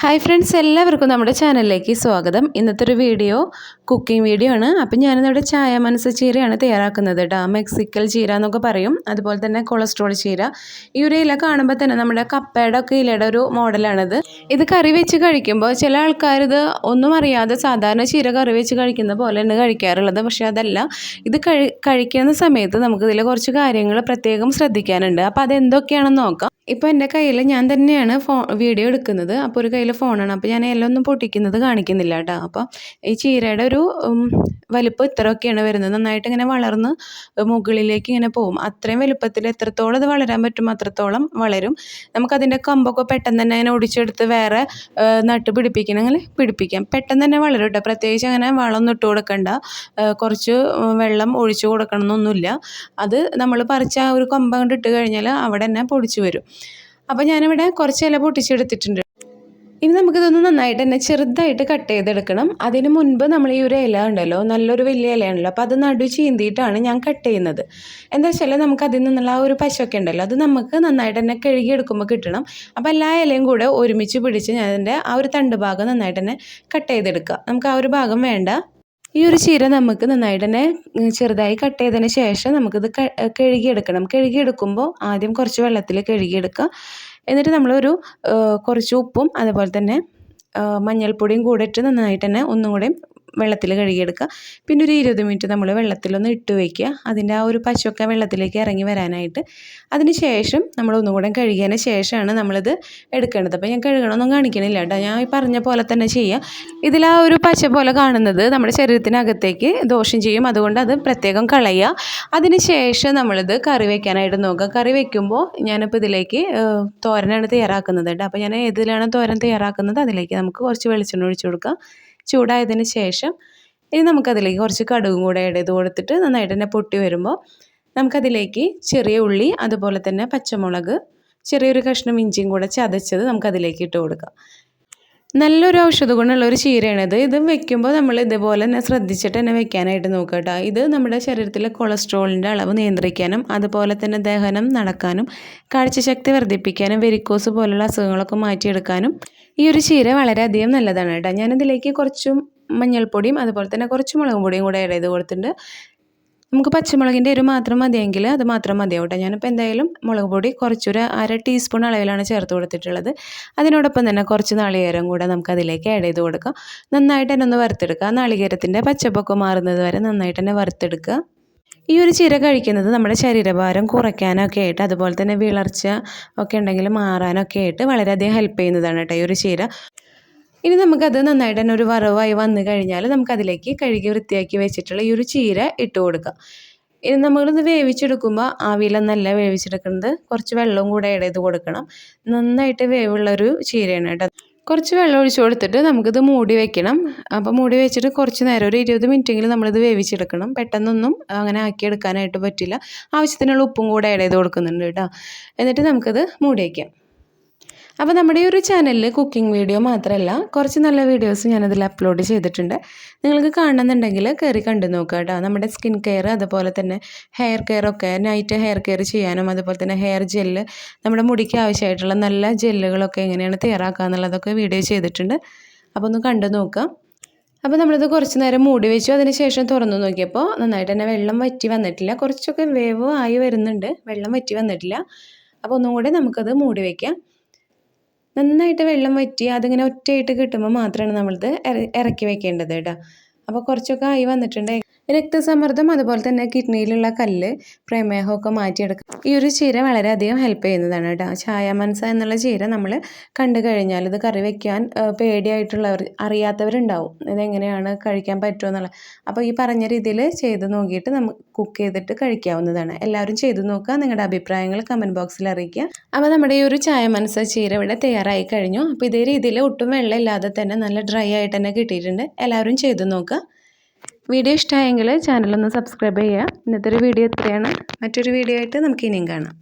Hi friends എല്ലാവർക്കും നമ്മുടെ ചാനലിലേക്ക് സ്വാഗതം. ഇന്നത്തെ ഒരു വീഡിയോ കുക്കിംഗ് വീഡിയോ ആണ്. അപ്പം ഞാനിന്നിവിടെ ചായ മനസ്സ് ചീരയാണ് തയ്യാറാക്കുന്നത് കേട്ടോ മെക്സിക്കൽ ചീര എന്നൊക്കെ പറയും. അതുപോലെ തന്നെ കൊളസ്ട്രോൾ ചീര. ഈ ഒരു ഇല കാണുമ്പോൾ തന്നെ നമ്മുടെ കപ്പയുടെ ഒക്കെ ഇലയുടെ ഒരു മോഡലാണിത് ഇത് കറി വെച്ച് കഴിക്കുമ്പോൾ ചില ആൾക്കാർ ഇത് ഒന്നും അറിയാതെ സാധാരണ ചീര കറി വെച്ച് കഴിക്കുന്ന പോലെ തന്നെ കഴിക്കാറുള്ളത്. പക്ഷേ അതല്ല ഇത് കഴി കഴിക്കുന്ന സമയത്ത് നമുക്കിതിൽ കുറച്ച് കാര്യങ്ങൾ പ്രത്യേകം ശ്രദ്ധിക്കാനുണ്ട്. അപ്പോൾ അതെന്തൊക്കെയാണെന്ന് നോക്കാം. ഇപ്പോൾ എന്റെ കയ്യിൽ ഞാൻ തന്നെയാണ് ഫോ വീഡിയോ എടുക്കുന്നത്. അപ്പോൾ ഒരു കയ്യിൽ ഫോണാണ് അപ്പോൾ ഞാൻ എല്ലാം ഒന്നും പൊട്ടിക്കുന്നത് കാണിക്കുന്നില്ല കേട്ടോ. അപ്പോൾ ഈ ചീരയുടെ ഒരു വലിപ്പം ഇത്രയൊക്കെയാണ് വരുന്നത്. നന്നായിട്ട് ഇങ്ങനെ വളർന്ന് മുകളിലേക്ക് ഇങ്ങനെ പോകും അത്രയും വലുപ്പത്തിൽ എത്രത്തോളം അത് വളരാൻ പറ്റും അത്രത്തോളം വളരും. നമുക്കതിന്റെ കമ്പൊക്കെ പെട്ടെന്ന് തന്നെ അങ്ങനെ ഒടിച്ചെടുത്ത് വേറെ നട്ട് പിടിപ്പിക്കണം. അങ്ങനെ പിടിപ്പിക്കാം. പെട്ടെന്ന് തന്നെ വളരും കേട്ടോ. പ്രത്യേകിച്ച് അങ്ങനെ വളമൊന്നും ഇട്ട് കൊടുക്കണ്ട. കുറച്ച് വെള്ളം ഒഴിച്ചു കൊടുക്കണം എന്നൊന്നുമില്ല അത് നമ്മൾ പറിച്ച ആ ഒരു കമ്പ കൊണ്ട് ഇട്ട് കഴിഞ്ഞാൽ അവിടെ തന്നെ പൊടിച്ചു വരും. അപ്പോൾ ഞാനിവിടെ കുറച്ച് ഇല പൊട്ടിച്ചെടുത്തിട്ടുണ്ട്. ഇനി നമുക്കിതൊന്ന് നന്നായിട്ട് തന്നെ ചെറുതായിട്ട് കട്ട് ചെയ്തെടുക്കണം. അതിന് മുൻപ് നമ്മൾ ഈ ഒരു ഇല ഉണ്ടല്ലോ നല്ലൊരു വലിയ ഇലയാണല്ലോ. അപ്പോൾ അത് നടു ചീന്തിയിട്ടാണ് ഞാൻ കട്ട് ചെയ്യുന്നത്. എന്താ വെച്ചാൽ നമുക്ക് അതിൽ നിന്നുള്ള ആ ഒരു പശൊക്കെ ഉണ്ടല്ലോ അത് നമുക്ക് നന്നായിട്ട് തന്നെ കഴുകിയെടുക്കുമ്പോൾ കിട്ടണം. അപ്പോൾ എല്ലാ ഇലയും കൂടെ ഒരുമിച്ച് പിടിച്ച് ഞാൻ അതിന്റെ ആ ഒരു തണ്ട് ഭാഗം നന്നായിട്ട് തന്നെ കട്ട് ചെയ്തെടുക്കുക. നമുക്ക് ആ ഒരു ഭാഗം വേണ്ട. ഈ ഒരു ചീര നമുക്ക് നന്നായിട്ട് തന്നെ ചെറുതായി കട്ട് ചെയ്തതിന് ശേഷം നമുക്കിത് കഴുകിയെടുക്കണം. കഴുകിയെടുക്കുമ്പോൾ ആദ്യം കുറച്ച് വെള്ളത്തിൽ കഴുകിയെടുക്കുക. എന്നിട്ട് നമ്മളൊരു കുറച്ച് ഉപ്പും അതുപോലെ തന്നെ മഞ്ഞൾപ്പൊടിയും കൂടെ ഇട്ട് നന്നായിട്ട് തന്നെ ഒന്നും കൂടെ വെള്ളത്തിൽ കഴുകിയെടുക്കുക. പിന്നെ ഒരു ഇരുപത് മിനിറ്റ് നമ്മൾ വെള്ളത്തിലൊന്ന് ഇട്ട് വയ്ക്കുക അതിന്റെ ആ ഒരു പശുവൊക്കെ വെള്ളത്തിലേക്ക് ഇറങ്ങി വരാനായിട്ട്. അതിന് ശേഷം നമ്മൾ ഒന്നും കൂടെ കഴുകിയതിന് ശേഷമാണ് നമ്മളിത് എടുക്കേണ്ടത്. അപ്പോൾ ഞാൻ കഴുകണമെന്നും കാണിക്കണില്ല കേട്ടോ. ഞാൻ ഈ പറഞ്ഞ പോലെ തന്നെ ചെയ്യുക ഇതിൽ ആ ഒരു പശ പോലെ കാണുന്നത് നമ്മുടെ ശരീരത്തിനകത്തേക്ക് ദോഷം ചെയ്യും. അതുകൊണ്ട് അത് പ്രത്യേകം കളയുക. അതിന് ശേഷം നമ്മളിത് കറി വെക്കാനായിട്ട് നോക്കുക. കറി വെക്കുമ്പോൾ ഞാനിപ്പോൾ ഇതിലേക്ക് തോരനാണ് തയ്യാറാക്കുന്നത് കേട്ടോ. അപ്പോൾ ഞാൻ ഏതിലാണ് തോരൻ തയ്യാറാക്കുന്നത് അതിലേക്ക് നമുക്ക് കുറച്ച് വെളിച്ചെണ്ണ ഒഴിച്ചു കൊടുക്കുക ചൂടായതിന് ശേഷം ഇനി നമുക്കതിലേക്ക് കുറച്ച് കടുകും കൂടെ ഇട ചെയ്ത് കൊടുത്തിട്ട് നന്നായിട്ട് തന്നെ പൊട്ടി വരുമ്പോൾ നമുക്കതിലേക്ക് ചെറിയ ഉള്ളി അതുപോലെ തന്നെ പച്ചമുളക് ചെറിയൊരു കഷ്ണം ഇഞ്ചിയും കൂടെ ചതച്ചത് നമുക്കതിലേക്ക് ഇട്ട് കൊടുക്കാം. നല്ലൊരു ഔഷധ ഗുണമുള്ള ഒരു ചീരയാണിത്. ഇത് വെക്കുമ്പോൾ നമ്മൾ ഇതുപോലെ തന്നെ ശ്രദ്ധിച്ചിട്ട് തന്നെ വെക്കാനായിട്ട് നോക്കുക കേട്ടോ. ഇത് നമ്മുടെ ശരീരത്തിലെ കൊളസ്ട്രോളിന്റെ അളവ് നിയന്ത്രിക്കാനും അതുപോലെ തന്നെ ദഹനം നടക്കാനും കാഴ്ചശക്തി വർദ്ധിപ്പിക്കാനും വെരിക്കോസ് പോലുള്ള അസുഖങ്ങളൊക്കെ മാറ്റിയെടുക്കാനും ഈ ഒരു ചീര വളരെയധികം നല്ലതാണ് കേട്ടോ. ഞാനിതിലേക്ക് കുറച്ചും മഞ്ഞൾപ്പൊടിയും അതുപോലെ തന്നെ കുറച്ച് മുളകും പൊടിയും കൂടെ ഇട ചെയ്ത് കൊടുത്തിട്ടുണ്ട്. നമുക്ക് പച്ചമുളകിന്റെ എരിവ് മാത്രം മതിയെങ്കിൽ അത് മാത്രം മതി കേട്ടോ ഞാനിപ്പോൾ എന്തായാലും മുളക് പൊടി കുറച്ചൊരു അര ടീസ്പൂൺ അളവിലാണ് ചേർത്ത് കൊടുത്തിട്ടുള്ളത്. അതിനോടൊപ്പം തന്നെ കുറച്ച് നാളികേരം കൂടെ നമുക്ക് അതിലേക്ക് ആഡ് ചെയ്ത് കൊടുക്കാം. നന്നായിട്ട് തന്നെ ഒന്ന് വറുത്തെടുക്കുക. നാളികേരത്തിന്റെ പച്ചപ്പൊക്കെ മാറുന്നത് വരെ നന്നായിട്ട് തന്നെ വറുത്തെടുക്കുക. ഈ ഒരു ചീര കഴിക്കുന്നത് നമ്മുടെ ശരീരഭാരം കുറയ്ക്കാനൊക്കെ ആയിട്ട് അതുപോലെ തന്നെ വിളർച്ച ഒക്കെ ഉണ്ടെങ്കിൽ മാറാനൊക്കെ ആയിട്ട് വളരെയധികം ഹെൽപ്പ് ചെയ്യുന്നതാണ് കേട്ടോ ഈ ഒരു ചീര. ഇനി നമുക്കത് നന്നായിട്ട് തന്നെ ഒരു വറവായി വന്നു കഴിഞ്ഞാൽ നമുക്കതിലേക്ക് കഴുകി വൃത്തിയാക്കി വെച്ചിട്ടുള്ള ഈ ഒരു ചീര ഇട്ട് കൊടുക്കാം. ഇനി നമ്മളിത് വേവിച്ചെടുക്കുമ്പോൾ ആവിയിലൊന്നല്ല വേവിച്ചെടുക്കുന്നത് കുറച്ച് വെള്ളവും കൂടെ ചെയ്ത് കൊടുക്കണം. നന്നായിട്ട് വേവുള്ളൊരു ചീരയാണ് കേട്ടോ. കുറച്ച് വെള്ളം ഒഴിച്ചു കൊടുത്തിട്ട് നമുക്കിത് മൂടി വെക്കണം. അപ്പോൾ മൂടി വെച്ചിട്ട് കുറച്ച് നേരം ഒരു ഇരുപത് മിനിറ്റെങ്കിലും നമ്മളിത് വേവിച്ചെടുക്കണം. പെട്ടെന്നൊന്നും അങ്ങനെ ആക്കിയെടുക്കാനായിട്ട് പറ്റില്ല. ആവശ്യത്തിനുള്ള ഉപ്പും കൂടെ ചെയ്ത് കൊടുക്കുന്നുണ്ട് കേട്ടോ. എന്നിട്ട് നമുക്കത് മൂടി വയ്ക്കാം അപ്പോൾ നമ്മുടെ ഈ ഒരു ചാനലിൽ കുക്കിംഗ് വീഡിയോ മാത്രമല്ല കുറച്ച് നല്ല വീഡിയോസ് ഞാനതിൽ അപ്ലോഡ് ചെയ്തിട്ടുണ്ട്. നിങ്ങൾക്ക് കാണണമെന്നുണ്ടെങ്കിൽ കയറി കണ്ടു നോക്കുക കേട്ടോ. നമ്മുടെ സ്കിൻ കെയർ അതുപോലെ തന്നെ ഹെയർ കെയർ ഒക്കെ നൈറ്റ് ഹെയർ കെയർ ചെയ്യാനും അതുപോലെ തന്നെ ഹെയർ ജെല്ല് നമ്മുടെ മുടിക്ക് ആവശ്യമായിട്ടുള്ള നല്ല ജെല്ലുകളൊക്കെ എങ്ങനെയാണ് തയ്യാറാക്കുക എന്നുള്ളതൊക്കെ വീഡിയോ ചെയ്തിട്ടുണ്ട്. അപ്പോൾ ഒന്ന് കണ്ടു നോക്കാം. അപ്പോൾ നമ്മളിത് കുറച്ച് നേരം മൂടി വെച്ചു. അതിന് ശേഷം തുറന്നു നോക്കിയപ്പോൾ നന്നായിട്ട് തന്നെ വെള്ളം വറ്റി വന്നിട്ടില്ല. കുറച്ചൊക്കെ വേവ് ആയി വരുന്നുണ്ട്. വെള്ളം വറ്റി വന്നിട്ടില്ല. അപ്പോൾ ഒന്നും കൂടി നമുക്കത് മൂടി വയ്ക്കാം നന്നായിട്ട് വെള്ളം വറ്റി അതിങ്ങനെ ഒറ്റയായിട്ട് കിട്ടുമ്പോൾ മാത്രമാണ് നമ്മളിത് ഇറക്കി വെക്കേണ്ടത് കേട്ടോ അപ്പോൾ കുറച്ചൊക്കെ ആയി വന്നിട്ടുണ്ട്. രക്തസമ്മർദ്ദം അതുപോലെ തന്നെ കിഡ്നിയിലുള്ള കല്ല് പ്രമേഹമൊക്കെ മാറ്റിയെടുക്കാം ഈ ഒരു ചീര വളരെയധികം ഹെൽപ്പ് ചെയ്യുന്നതാണ് കേട്ടോ. ചായ എന്നുള്ള ചീര നമ്മൾ കണ്ടു കഴിഞ്ഞാൽ ഇത് കറി വെക്കാൻ പേടിയായിട്ടുള്ളവർ അറിയാത്തവരുണ്ടാവും. ഇതെങ്ങനെയാണ് കഴിക്കാൻ പറ്റുമോ എന്നുള്ളത്. അപ്പോൾ ഈ പറഞ്ഞ രീതിയിൽ ചെയ്ത് നോക്കിയിട്ട് നമുക്ക് കുക്ക് ചെയ്തിട്ട് കഴിക്കാവുന്നതാണ്. എല്ലാവരും ചെയ്ത് നോക്കുക. നിങ്ങളുടെ അഭിപ്രായങ്ങൾ കമന്റ് ബോക്സിൽ അറിയിക്കുക. അപ്പോൾ നമ്മുടെ ഈ ഒരു ചായ ചീര ഇവിടെ തയ്യാറായി കഴിഞ്ഞു. അപ്പോൾ ഇതേ രീതിയിൽ ഒട്ടും വെള്ളമില്ലാതെ തന്നെ നല്ല ഡ്രൈ ആയിട്ട് തന്നെ കിട്ടിയിട്ടുണ്ട്. എല്ലാവരും ചെയ്ത് നോക്കുക. വീഡിയോ ഇഷ്ടമായെങ്കിൽ ചാനലൊന്ന് സബ്സ്ക്രൈബ് ചെയ്യുക. ഇന്നത്തെ ഒരു വീഡിയോ എത്രയാണ് മറ്റൊരു വീഡിയോ ആയിട്ട് നമുക്ക് ഇനിയും കാണാം.